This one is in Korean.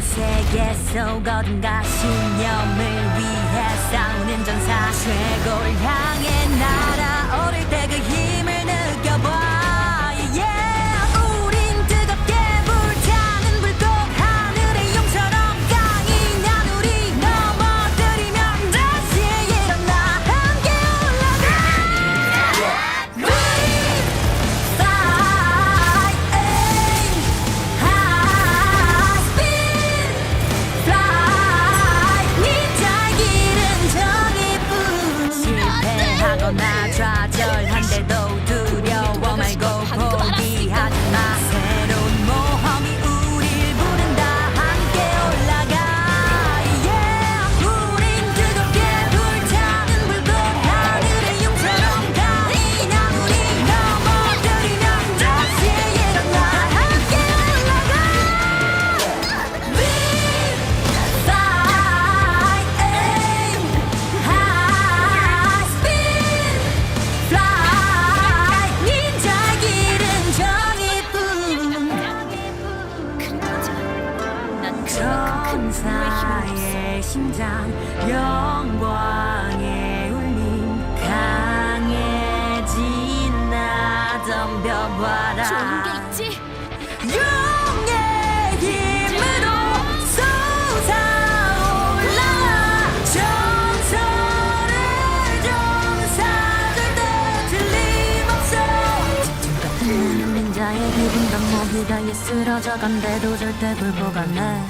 세계 속 어딘가 신념을 위해 싸우는 전사 최고를 향해 날아오를 때 천사의 심장 영광의 울림 강해진 나 덤벼봐라. 좋은 게 있지? 기분 당목이 다이 쓰러져 간대도 절대 불보가네